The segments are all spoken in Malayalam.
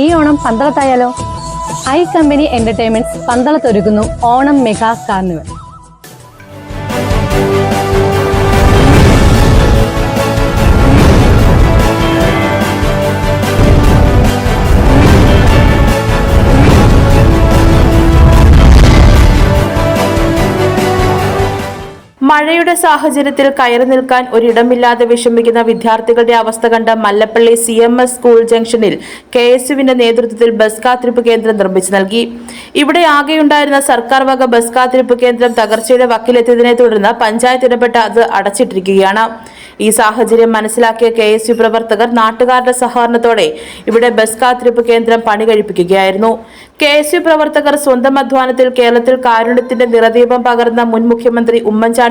ഈ ഓണം പന്തളത്തായാലോ? ഐ കമ്പനി എന്റർടൈൻമെന്റ്സ് പന്തളത്തൊരുക്കുന്നു ഓണം മെഗാ കാർണിവൽ. മഴയുടെ സാഹചര്യത്തിൽ കയറി നിൽക്കാൻ ഒരിടമില്ലാതെ വിഷമിക്കുന്ന വിദ്യാർത്ഥികളുടെ അവസ്ഥ കണ്ട Mallappally C M S school ജംഗ്ഷനിൽ കെ എസ് യുവിന്റെ നേതൃത്വത്തിൽ ബസ് കാത്തിരിപ്പ് കേന്ദ്രം നിർമ്മിച്ചു നൽകി. ഇവിടെ ആകെയുണ്ടായിരുന്ന സർക്കാർ വക ബസ് കാത്തിരിപ്പ് കേന്ദ്രം തകർച്ചയുടെ വക്കിലെത്തിയതിനെ തുടർന്ന് പഞ്ചായത്ത് ഇടപെട്ട് അത് അടച്ചിട്ടിരിക്കുകയാണ്. ഈ സാഹചര്യം മനസ്സിലാക്കിയ കെ എസ് യു പ്രവർത്തകർ നാട്ടുകാരുടെ സഹകരണത്തോടെ ഇവിടെ ബസ് കാത്തിരിപ്പ് കേന്ദ്രം പണി കഴിപ്പിക്കുകയായിരുന്നു. കെ എസ് യു പ്രവർത്തകർ സ്വന്തം അധ്വാനത്തിൽ കേരളത്തിൽ കാരുണ്യത്തിന്റെ നിറദീപം പകർന്ന മുൻ മുഖ്യമന്ത്രി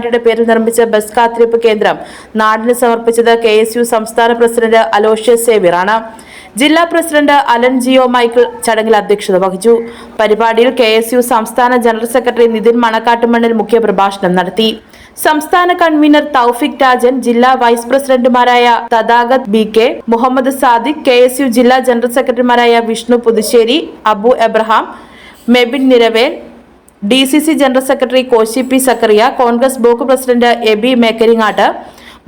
ഉമ്മൻചാണ്ടിയുടെ പേരിൽ നിർമ്മിച്ച ബസ് കാത്തിരിപ്പ് കേന്ദ്രം നാടിന് സമർപ്പിച്ചത് കെ എസ് യു സംസ്ഥാന പ്രസിഡന്റ് അലോഷ്യസ് സേവിറാണ്. ജില്ലാ പ്രസിഡന്റ് അലൻ ജിയോ മൈക്കിൾ ചടങ്ങിൽ അധ്യക്ഷത വഹിച്ചു. പരിപാടിയിൽ കെ എസ് യു സംസ്ഥാന ജനറൽ സെക്രട്ടറി നിതിൻ മണക്കാട്ടുമണ്ണിൽ മുഖ്യപ്രഭാഷണം നടത്തി. സംസ്ഥാന കൺവീനർ തൗഫിക് രാജൻ ജില്ലാ വൈസ് പ്രസിഡന്റുമാരായ Thathagath B K Muhammad Sadiq K S U ജില്ലാ ജനറൽ സെക്രട്ടറിമാരായ Vishnu Puthussery Abu Abraham Mebin Niravel D C C general secretary Koshy P Zachariah Congress block president Abi Mekkaringattu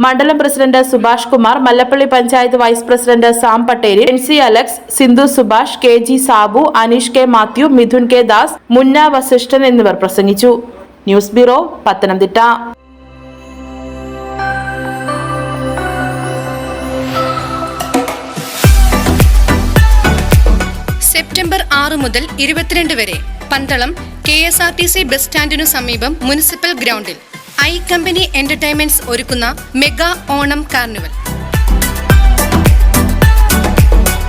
മണ്ഡലം president Subhash Kumar Mallappally panchayat vice president Sam Patteri N C Alex Sindhu Subhash K G Sabu Aneesh K Mathew Midhun K Das Munna Vasishtan എന്നിവർ പ്രസംഗിച്ചു. News bureau Pathanamthitta. സെപ്റ്റംബർ ആറ് മുതൽ ഇരുപത്തിരണ്ട് വരെ Pandalam K S R T C bus സ്റ്റാൻഡിനു സമീപം മുനിസിപ്പൽ ഗ്രൗണ്ടിൽ ഐ കമ്പനി എന്റർടൈൻമെന്റ്സ് ഒരുക്കുന്ന മെഗാ ഓണം കാർണിവൽ.